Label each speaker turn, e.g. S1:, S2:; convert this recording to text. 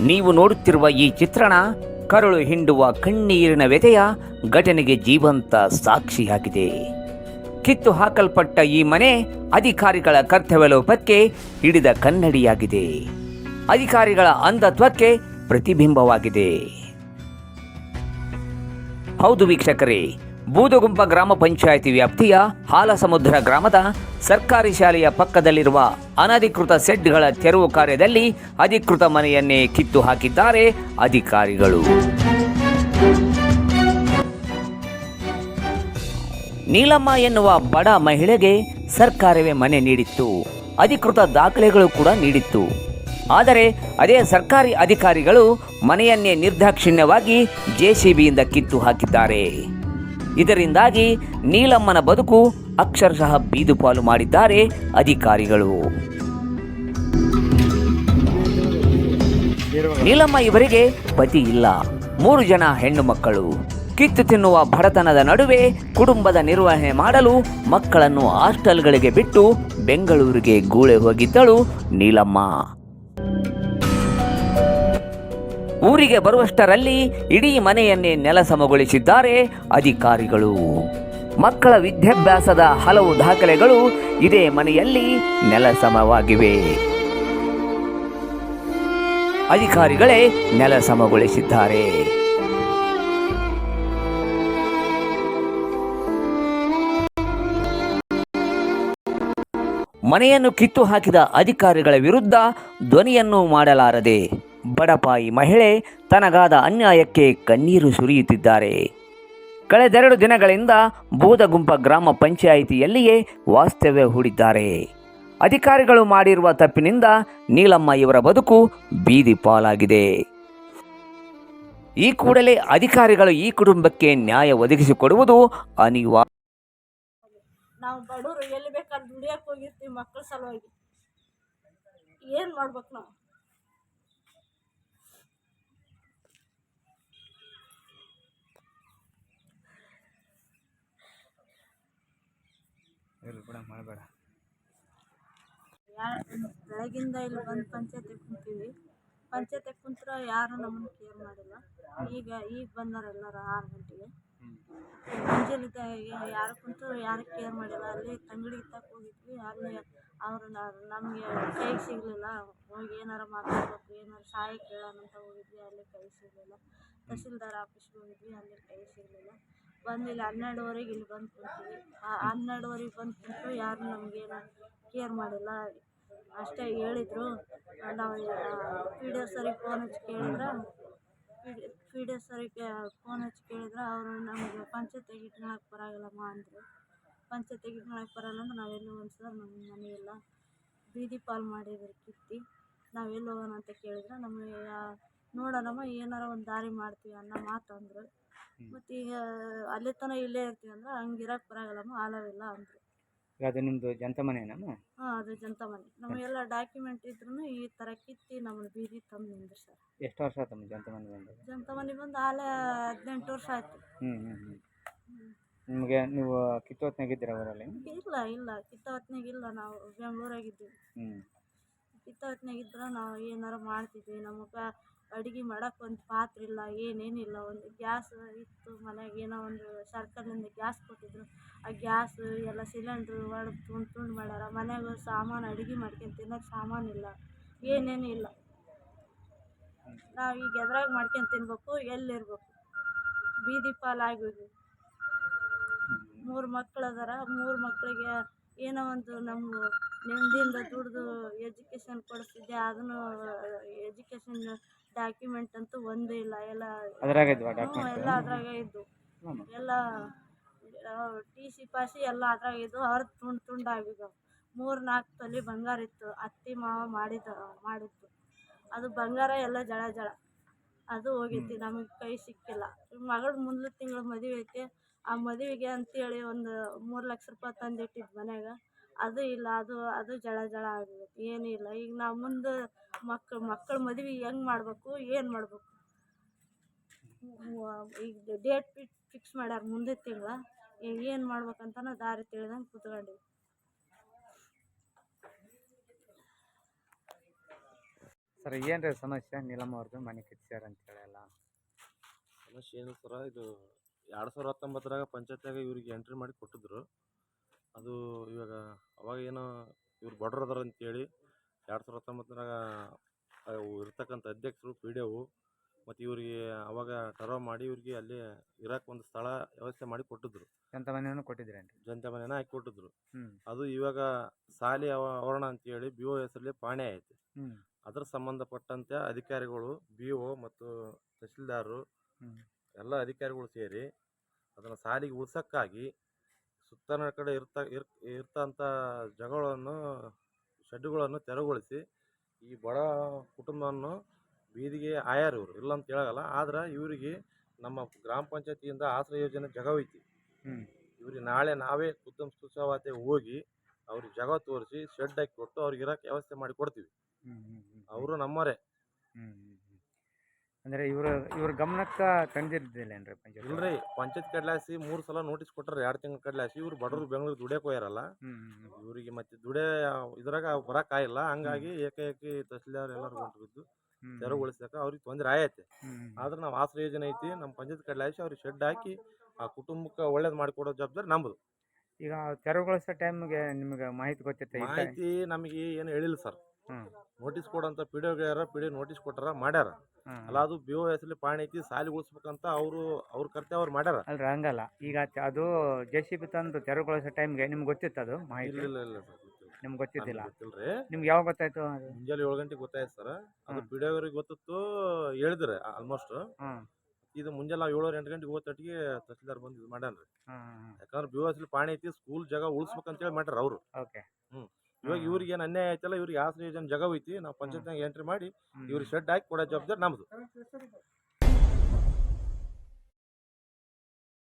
S1: ನೀವು ನೋಡುತ್ತಿರುವ ಈ ಚಿತ್ರಣ ಕರುಳು ಹಿಂಡುವ ಕಣ್ಣೀರಿನ ವ್ಯಥೆಯ ಘಟನೆಗೆ ಜೀವಂತ ಸಾಕ್ಷಿಯಾಗಿದೆ. ಕಿತ್ತು ಹಾಕಲ್ಪಟ್ಟ ಈ ಮನೆ ಅಧಿಕಾರಿಗಳ ಕರ್ತವ್ಯ ಲೋಪಕ್ಕೆ ಹಿಡಿದ ಕನ್ನಡಿಯಾಗಿದೆ. ಅಧಿಕಾರಿಗಳ ಅಂಧತ್ವಕ್ಕೆ ಪ್ರತಿಬಿಂಬವಾಗಿದೆ. ಹೌದು ವೀಕ್ಷಕರೇ ಬೂದಗುಂಪ ಗ್ರಾಮ ಪಂಚಾಯಿತಿ ವ್ಯಾಪ್ತಿಯ ಹಾಲಸಮುದ್ರ ಗ್ರಾಮದ ಸರ್ಕಾರಿ ಶಾಲೆಯ ಪಕ್ಕದಲ್ಲಿರುವ ಅನಧಿಕೃತ ಸೆಡ್ಗಳ ತೆರವು ಕಾರ್ಯದಲ್ಲಿ ಅಧಿಕೃತ ಮನೆಯನ್ನೇ ಕಿತ್ತು ಹಾಕಿದ್ದಾರೆ ಅಧಿಕಾರಿಗಳು. ನೀಲಮ್ಮ ಎನ್ನುವ ಬಡ ಮಹಿಳೆಗೆ ಸರ್ಕಾರವೇ ಮನೆ ನೀಡಿತ್ತು. ಅಧಿಕೃತ ದಾಖಲೆಗಳು ಕೂಡ ನೀಡಿತ್ತು. ಆದರೆ ಅದೇ ಸರ್ಕಾರಿ ಅಧಿಕಾರಿಗಳು ಮನೆಯನ್ನೇ ನಿರ್ದಾಕ್ಷಿಣ್ಯವಾಗಿ ಜೆಸಿಬಿಯಿಂದ ಕಿತ್ತು ಹಾಕಿದ್ದಾರೆ. ಇದರಿಂದಾಗಿ ನೀಲಮ್ಮನ ಬದುಕು ಅಕ್ಷರಶಃ ಬೀದುಪಾಲು ಮಾಡಿದ್ದಾರೆ ಅಧಿಕಾರಿಗಳು. ನೀಲಮ್ಮ ಇವರಿಗೆ ಪತಿ ಇಲ್ಲ. ಮೂರು ಜನ ಹೆಣ್ಣು ಮಕ್ಕಳು. ಕಿತ್ತು ತಿನ್ನುವ ಬಡತನದ ನಡುವೆ ಕುಟುಂಬದ ನಿರ್ವಹಣೆ ಮಾಡಲು ಮಕ್ಕಳನ್ನು ಹಾಸ್ಟೆಲ್ಗಳಿಗೆ ಬಿಟ್ಟು ಬೆಂಗಳೂರಿಗೆ ಗೂಳೆ ಹೋಗಿದ್ದಳು ನೀಲಮ್ಮ. ಊರಿಗೆ ಬರುವಷ್ಟರಲ್ಲಿ ಇಡೀ ಮನೆಯನ್ನೇ ನೆಲಸಮಗೊಳಿಸಿದ್ದಾರೆ ಅಧಿಕಾರಿಗಳು. ಮಕ್ಕಳ ವಿದ್ಯಾಭ್ಯಾಸದ ಹಲವು ದಾಖಲೆಗಳು ಇದೇ ಮನೆಯಲ್ಲಿ ನೆಲಸಮವಾಗಿವೆ ಅಧಿಕಾರಿಗಳೇ ನೆಲಸಮಗೊಳಿಸಿದ್ದಾರೆ ಮನೆಯನ್ನು ಕಿತ್ತು ಹಾಕಿದ ಅಧಿಕಾರಿಗಳ ವಿರುದ್ಧ ಧ್ವನಿಯನ್ನು ಮಾಡಲಾರದೆ ಬಡಪಾಯಿ ಮಹಿಳೆ ತನಗಾದ ಅನ್ಯಾಯಕ್ಕೆ ಕಣ್ಣೀರು ಸುರಿಯುತ್ತಿದ್ದಾರೆ. ಕಳೆದೆರಡು ದಿನಗಳಿಂದ ಬೂದಗುಂಪ ಗ್ರಾಮ ಪಂಚಾಯಿತಿಯಲ್ಲಿಯೇ ವಾಸ್ತವ್ಯ ಹೂಡಿದ್ದಾರೆ. ಅಧಿಕಾರಿಗಳು ಮಾಡಿರುವ ತಪ್ಪಿನಿಂದ ನೀಲಮ್ಮ ಇವರ ಬದುಕು ಬೀದಿ ಪಾಲಾಗಿದೆ. ಈ ಕೂಡಲೇ ಅಧಿಕಾರಿಗಳು ಈ ಕುಟುಂಬಕ್ಕೆ ನ್ಯಾಯ ಒದಗಿಸಿಕೊಡುವುದು ಅನಿವಾರ್ಯ.
S2: ನಾವು ಬಡವರು ಎಲ್ಲಿ ದುಡಿಯಕ್ಕೆ ಹೋಗಿರ್ತೀವಿ ಮಕ್ಕಳ ಸಲುವಾಗಿ. ಏನು ಮಾಡ್ಬೇಕು ನಾವು? ಬೆಳಗಿಂದ ಇಲ್ಲಿ ಬಂದು ಪಂಚಾಯ್ತಿಗೆ ಕುಂತೀವಿ. ಪಂಚಾಯ್ತಿಗೆ ಕುಂತ್ರೆ ಯಾರು ನಮ್ಮನ್ನು ಕೇರ್ ಮಾಡಿಲ್ಲ. ಈಗ ಈಗ ಬಂದಾರ ಎಲ್ಲರೂ ಆರು ಗಂಟೆಗೆ. ಮುಂಜಾನಿದ್ದ ಯಾರು ಕುಂತು ಯಾರು ಕೇರ್ ಮಾಡಿಲ್ಲ. ಅಲ್ಲಿ ತಂಗಡಿ ತಕ್ಕ ಹೋಗಿದ್ವಿ. ಅಲ್ಲಿ ಅವರು ನಮಗೆ ಕೈ ಸಿಗಲಿಲ್ಲ. ಹೋಗಿ ಏನಾರ ಮಾತಾಡ್ಬೇಕು ಏನಾರ ಸಹಾಯ ಕೇಳೋಣ ಅಂತ ಹೋಗಿದ್ವಿ. ಅಲ್ಲಿ ಕೈ ಸಿಗಲಿಲ್ಲ. ತಹಸೀಲ್ದಾರ್ ಆಫೀಸ್ಗೆ ಹೋಗಿದ್ವಿ. ಅಲ್ಲಿ ಕೈ ಸಿಗಲಿಲ್ಲ. ಬಂದು ಇಲ್ಲಿ ಹನ್ನೆರಡುವರೆಗೆ ಇಲ್ಲಿ ಬಂದು ಕುಂತೀವಿ. ಹನ್ನೆರಡುವರೆಗೆ ಬಂದು ಕುಂತು ಯಾರು ನಮಗೇನು ಕೇರ್ ಮಾಡಿಲ್ಲ. ಅಷ್ಟೇ ಹೇಳಿದ್ರು. ನಾವು ಪಿ ಡಿ ಓ ಸರಿಗೆ ಫೋನ್ ಹಚ್ಚಿ ಕೇಳಿದ್ರೆ. ಪಿ ಡಿ ಓ ಸರಿಗೆ ಫೋನ್ ಹಚ್ಚಿ ಕೇಳಿದ್ರೆ ಅವರು ನಮಗೆ ಪಂಚಾಯ್ತಿಗೆ ಇಟ್ಕೊಳಕ್ಕೆ ಬರೋಂಗಿಲ್ಲಮ್ಮ ಅಂದರು. ಪಂಚಾಯ್ತಿಗೆ ಇಟ್ಕೊಳಕ್ಕೆ ಬರಲ್ಲ ಅಂದ್ರೆ ನಾವೆಲ್ಲೂ ಸರ್ ನಮ್ಮ ಮನೆಯೆಲ್ಲ ಇಲ್ಲ ಬೀದಿ ಪಾಲು ಮಾಡಿದ್ರು ಕಿತ್ತಿ ನಾವೆಲ್ಲಿ ಹೋಗೋಣ ಅಂತ ಕೇಳಿದ್ರೆ ನಮಗೆ ನೋಡೋಣಮ್ಮ ಏನಾರ ಒಂದು ದಾರಿ ಮಾಡ್ತೀವಿ ಅನ್ನೋ ಮಾತು ಅಂದರು. ಮತ್ತು ಈಗ ಅಲ್ಲಿ ತನಕ ಇಲ್ಲೇ ಇರ್ತೀವಿ ಅಂದ್ರೆ ಹಂಗೆ ಇರಕ್ಕೆ ಬರೋಂಗಿಲ್ಲಮ್ಮ ಆಲವಿಲ್ಲ ಅಂದರು.
S3: ಈಗ ಅದು ನಿಮ್ಮದು ಜಂತ ಮನೆನಮ್ಮ
S2: ಹಾಂ ಅದು ಜಂತ ಮನೆ. ನಮಗೆಲ್ಲ ಡಾಕ್ಯುಮೆಂಟ್ ಇದ್ರೂ ಈ ಥರ ಕಿತ್ತಿ ನಮ್ಮನ್ನು ಬೀದಿ ತಂದು ನಿಂದ್ರು ಸರ್.
S3: ಎಷ್ಟು ವರ್ಷ ಆತಮ್ಮ ಜಂತ ಮನೆ ಬಂದಾಗ
S2: ಜಂತ ಮನೆ ಬಂದು ಆಲೆ ಹದಿನೆಂಟು ವರ್ಷ ಆಯ್ತು.
S3: ಹ್ಞೂ ಹ್ಞೂ ಹ್ಞೂ ನಿಮಗೆ ನೀವು ಕಿತ್ತೋತ್ನಾಗಿದ್ದೀರ ಅವರಲ್ಲಿ
S2: ಇಲ್ಲ ಇಲ್ಲ. ಕಿತ್ತಾವತ್ನಾಗ ಇಲ್ಲ. ನಾವು ಬೆಂಗಳೂರಾಗಿದ್ದೀವಿ
S3: ಹ್ಞೂ
S2: ಕಿತ್ತಾವತ್ನಾಗ ಇದ್ರೆ ನಾವು ಏನಾರ ಮಾಡ್ತಿದ್ವಿ. ನಮಗೆ ಅಡುಗೆ ಮಾಡಕ್ಕೆ ಒಂದು ಪಾತ್ರೆ ಇಲ್ಲ ಏನೇನಿಲ್ಲ ಒಂದು ಗ್ಯಾಸ್ ಇತ್ತು ಮನೆಯಾಗ ಏನೋ ಒಂದು ಸರ್ಕಾರದಿಂದ ಗ್ಯಾಸ್ ಕೊಟ್ಟಿದ್ರು. ಆ ಗ್ಯಾಸ್ ಎಲ್ಲ ಸಿಲಿಂಡ್ರು ಒಡ್ದು ತುಂಡು ತುಂಡು ಮಾಡ್ಯಾರ. ಮನ್ಯಾಗ ಸಾಮಾನು ಅಡುಗೆ ಮಾಡ್ಕೊಂಡು ಸಾಮಾನು ಇಲ್ಲ, ಏನೇನು ಇಲ್ಲ. ನಾವು ಈಗ ಎದ್ರಾಗ ಮಾಡ್ಕೊಂಡು ತಿನ್ಬೇಕು, ಎಲ್ಲಿರ್ಬೇಕು? ಬೀದಿ ಪಾಲಾಗಿ ಮೂರು ಮಕ್ಳು ಅದಾರ, ಮೂರು ಮಕ್ಕಳಿಗೆ ಏನೋ ಒಂದು ನಮ್ಮ ನೆಮ್ಮದಿಯಿಂದ ದುಡ್ದು ಎಜುಕೇಷನ್ ಕೊಡಿಸ್ತಿದ್ದೆ ಅದನ್ನು ಎಜುಕೇಷನ್ ಡಾಕ್ಯುಮೆಂಟ್ ಅಂತೂ ಒಂದೇ ಇಲ್ಲ. ಎಲ್ಲ
S3: ಅದ್ರಾಗ ಇದ್ವಾ
S2: ಹ್ಞೂ
S3: ಡಾಕ್ಯುಮೆಂಟ್
S2: ಎಲ್ಲ ಅದ್ರಾಗ ಇದ್ದು. ಎಲ್ಲ ಟಿ ಸಿ ಪಾಸಿ ಎಲ್ಲ ಅದ್ರಾಗ ಇದ್ದು ತುಂಡು ತುಂಡು ಆಗಿದ್ದಾವೆ. ಮೂರು ನಾಲ್ಕು ತೊಲಿ ಬಂಗಾರ ಇತ್ತು. ಅತ್ತಿ ಮಾವ ಮಾಡಿದ ಮಾಡಿದ್ದು. ಅದು ಬಂಗಾರ ಎಲ್ಲ ಜಳ ಜಳ. ಅದು ಹೋಗೈತಿ. ನಮಗೆ ಕೈ ಸಿಕ್ಕಿಲ್ಲ. ಮಗಳ ಮುಂದಿನ ತಿಂಗಳು ಮದುವೆ ಐತಿ. ಆ ಮದುವೆಗೆ ಅಂತೇಳಿ ಒಂದು ಮೂರು ಲಕ್ಷ ರೂಪಾಯಿ ತಂದಿಟ್ಟಿದ್ದು ಮನ್ಯಾಗ. ಅದು ಇಲ್ಲ ಅದು ಅದು ಜಳ ಜಳ ಆಗ್ಬಿಡುತ್ತೆ. ಏನು ಇಲ್ಲ. ಈಗ ನಾವು ಮುಂದೆ ಮಕ್ಳು ಮಕ್ಕಳ ಮದುವೆ ಹೆಂಗೆ ಮಾಡಬೇಕು ಏನು ಮಾಡಬೇಕು? ಈಗ ಡೇಟ್ ಫಿಕ್ಸ್ ಮಾಡ್ಯಾರ ಮುಂದಿನ ತಿಂಗಳ. ಈಗ ಏನು ಮಾಡ್ಬೇಕಂತನ ದಾರಿ ತಿಳಿದಂಗೆ ಕೂತ್ಕೊಂಡಿವಿ.
S3: ಸರ್ ಏನ್ರಿ ಸಮಸ್ಯೆ? ನೀಲಮ್ಮ ಅವ್ರದ್ದು ಮನೆ ಕಿತ್ಸ್ಯಾರ ಅಂತೇಳಿ ಎಲ್ಲ.
S4: ಸಮಸ್ಯೆ ಏನು ಸರ ಇದು ಎರಡು ಸಾವಿರದ ಹತ್ತೊಂಬತ್ತರಾಗ ಪಂಚಾಯತ್ಯಾಗ ಇವ್ರಿಗೆ ಎಂಟ್ರಿ ಮಾಡಿ ಕೊಟ್ಟಿದ್ರು. ಅದು ಇವಾಗ ಅವಾಗ ಏನೋ ಇವ್ರು ಬಡವ್ರು ಅದಾರ ಅಂತೇಳಿ ಎರಡು ಸಾವಿರದ ಹತ್ತೊಂಬತ್ತರಾಗ ಇರ್ತಕ್ಕಂಥ ಅಧ್ಯಕ್ಷರು ಪಿ ಡಿ ಒ ಮತ್ತು ಇವ್ರಿಗೆ ಅವಾಗ ಟರ್ವ್ ಮಾಡಿ ಇವ್ರಿಗೆ ಅಲ್ಲಿ ಇರಕ್ಕೆ ಒಂದು ಸ್ಥಳ ವ್ಯವಸ್ಥೆ ಮಾಡಿ ಕೊಟ್ಟಿದ್ರು.
S3: ಮನೆಯನ್ನು
S4: ಜನತೆ ಮನೆನ ಹಾಕಿ ಕೊಟ್ಟಿದ್ರು. ಅದು ಇವಾಗ ಸಾಲಿ ಆವರಣ ಅಂತೇಳಿ ಬಿ ಓ ಹೆಸರಲ್ಲಿ ಪಾಣಿ ಐತೆ ಅದರ ಸಂಬಂಧಪಟ್ಟಂತೆ ಅಧಿಕಾರಿಗಳು ಬಿ ಓ ಮತ್ತು ತಹಸೀಲ್ದಾರರು ಎಲ್ಲ ಅಧಿಕಾರಿಗಳು ಸೇರಿ ಅದನ್ನು ಸಾಲಿಗೆ ಉಳ್ಸೋಕ್ಕಾಗಿ ಸುತ್ತಲ ಕಡೆ ಇರ್ತ ಇರ್ ಇರ್ತಂಥ ಜಾಗಗಳನ್ನು ಶೆಡ್ಡುಗಳನ್ನು ತೆರವುಗೊಳಿಸಿ ಈ ಬಡ ಕುಟುಂಬವನ್ನು ಬೀದಿಗೆ ಆಯಾರ ಇವರು. ಇಲ್ಲ ಅಂತ ಹೇಳಲ್ಲ ಆದ್ರೆ ಇವರಿಗೆ ನಮ್ಮ ಗ್ರಾಮ ಪಂಚಾಯತಿಯಿಂದ ಆಶ್ರಯ ಯೋಜನೆ ಜಗವೈತಿ. ಐತಿ ಇವ್ರಿಗೆ ನಾಳೆ ನಾವೇ ಉತ್ತಮ ಸುಸವಾತೆ ಹೋಗಿ ಅವ್ರಿಗೆ ಜಗ ತೋರಿಸಿ ಶೆಡ್ ಹಾಕಿ ಕೊಟ್ಟು ಅವ್ರಿಗೆ ಇರೋಕೆ ವ್ಯವಸ್ಥೆ ಮಾಡಿ ಕೊಡ್ತೀವಿ. ಅವರು ನಮ್ಮರೇ
S3: ಅಂದರೆ ಇವರು ಇವ್ರ ಗಮನಕ್ಕೆ ತಂದಿರ್ದಿಲ್ಲೇನ್ರಿ ಪಂಚಾಯತ್
S4: ಇಲ್ರಿ ಪಂಚಾಯತ್ ಕಡ್ಲಾಸಿ ಮೂರು ಸಲ ನೋಟಿಸ್ ಕೊಟ್ಟರೆ ಎರಡು ತಿಂಗಳ ಕಡ್ಲಾಸಿ ಇವ್ರು ಬಡವರು ಬೆಂಗಳೂರು ದುಡಿಯಕ್ಕೆ ಹೋಯಾರಲ್ಲ ಇವರಿಗೆ ಮತ್ತೆ ದುಡೇ ಇದ್ರಾಗ ಬರೋಕ್ಕಾಗಿಲ್ಲ ಹಂಗಾಗಿ ಏಕಾಏಕಿ ತಹಸೀಲ್ದಾರ್ ಎಲ್ಲರೂ ಹೊಂಟು ಬಿದ್ದು ಅವ್ರಿಗೆ ತೊಂದರೆ ಆಯತ್ತೆ ಆದ್ರೆ ನಾವು ಆಶ್ರಯ ಯೋಜನೆ ಐತಿ ನಮ್ಮ ಪಂಚಾಯತ್ ಕಡ್ಲಾಸಿ ಅವ್ರಿಗೆ ಶೆಡ್ ಹಾಕಿ ಆ ಕುಟುಂಬಕ್ಕೆ ಒಳ್ಳೇದು ಮಾಡಿಕೊಡೋ ಜವಾಬ್ದಾರಿ ನಮ್ಮದು
S3: ಈಗ ತೆರವುಗೊಳಿಸೋ ಟೈಮ್ಗೆ ನಿಮಗೆ ಮಾಹಿತಿ ಟೈ-
S4: ಮಾಹಿತಿ ನಮಗೆ ಏನು ಹೇಳಿಲ್ಲ ಸರ್. ನೋಟಿಸ್ ಕೊಡಂತ P D P D notice ಕೊಟ್ಟಾರ ಮಾಡ್ಯಾರ. ಅಲ್ಲ ಅದು ಬಿ ಓ ಹೆಸರಲ್ಲಿ ಪಾಣಿ ಐತಿ ಸಾಲಿ ಉಳಿಸ್ಬೇಕಂತ ಅವರು ಅವ್ರ ಕರ್ತವ್ಯ ಅವ್ರು ಮಾಡ್ಯಾರ.
S3: ಅಲ್ರಿ ಹಂಗಲ್ಲ. ಈಗ ಅದು ಜೆ ಸಿ ಬಿ ತಂದು ತೆರವುಗೊಳಿಸೋ ಟೈಮ್ಗೆ ನಿಮ್ಗೆ ಗೊತ್ತಿತ್ತು ಅದು ಮಾಹಿತಿ?
S4: ಇಲ್ಲ ಇಲ್ಲ ಇಲ್ಲ ಸರ್ ಗೊತ್ತಿಲ್ಲ.
S3: ನಿಮ್ಗೆ ಗೊತ್ತಿದ್ದಿಲ್ಲ?
S4: ನಮ್ಗ್ ಗೊತ್ತಿಲ್ರಿ.
S3: ನಿಮ್ಗೆ ಯಾವಾಗ ಗೊತ್ತಾಯ್ತು ಅದು?
S4: ಮುಂಜಾನೆ ಏಳು ಗಂಟೆಗೆ ಗೊತ್ತಾಯ್ತು ಸರ್. ಅದು
S3: ಹ್ಮ್.
S4: ಪಿ ಡಿ ಅವ್ರಿಗೆ ಗೊತ್ತಿತ್ತು ಹೇಳಿದ್ರೆ ಆಲ್ಮೋಸ್ಟ್
S3: ಹಾಂ
S4: ಇದು ಮುಂಜಾನೆ ನಾವು ಏಳುವರೆ ಎಂಟು ಗಂಟೆಗೆ ಹೋಗೋತಟ್ಟಿಗೆ ತಹಸೀಲ್ದಾರ್ ಬಂದು ಇದು ಮಾಡ್ಯಾನ್ರಿ.
S3: ಹಾಂ
S4: ಯಾಕಂದ್ರೆ ಬಿ ಎಸ್ ಪಾಣಿ ಐತಿ ಸ್ಕೂಲ್ ಜಾಗ ಉಳಿಸ್ಬೇಕಂತೇಳಿ ಮಾಡ್ಯಾರ ಅವರು.
S3: ಓಕೆ.
S4: ಇವಾಗ ಇವ್ರಿಗೆ ಏನು ಅನ್ಯಾಯ ಆಯ್ತಲ್ಲ ಇವ್ರಿಗೆ ಆಸ್ತಿ ಯೋಜನೆ ಜಗ ಐತಿ ನಾವು ಪಂಚಾಯತ್ನಾಗ ಎಂಟ್ರಿ ಮಾಡಿ ಇವ್ರಿಗೆ ಶೆಡ್ ಹಾಕಿ ಕೊಡೋ ಜವಾಬ್ದಾರಿ ನಮ್ದು.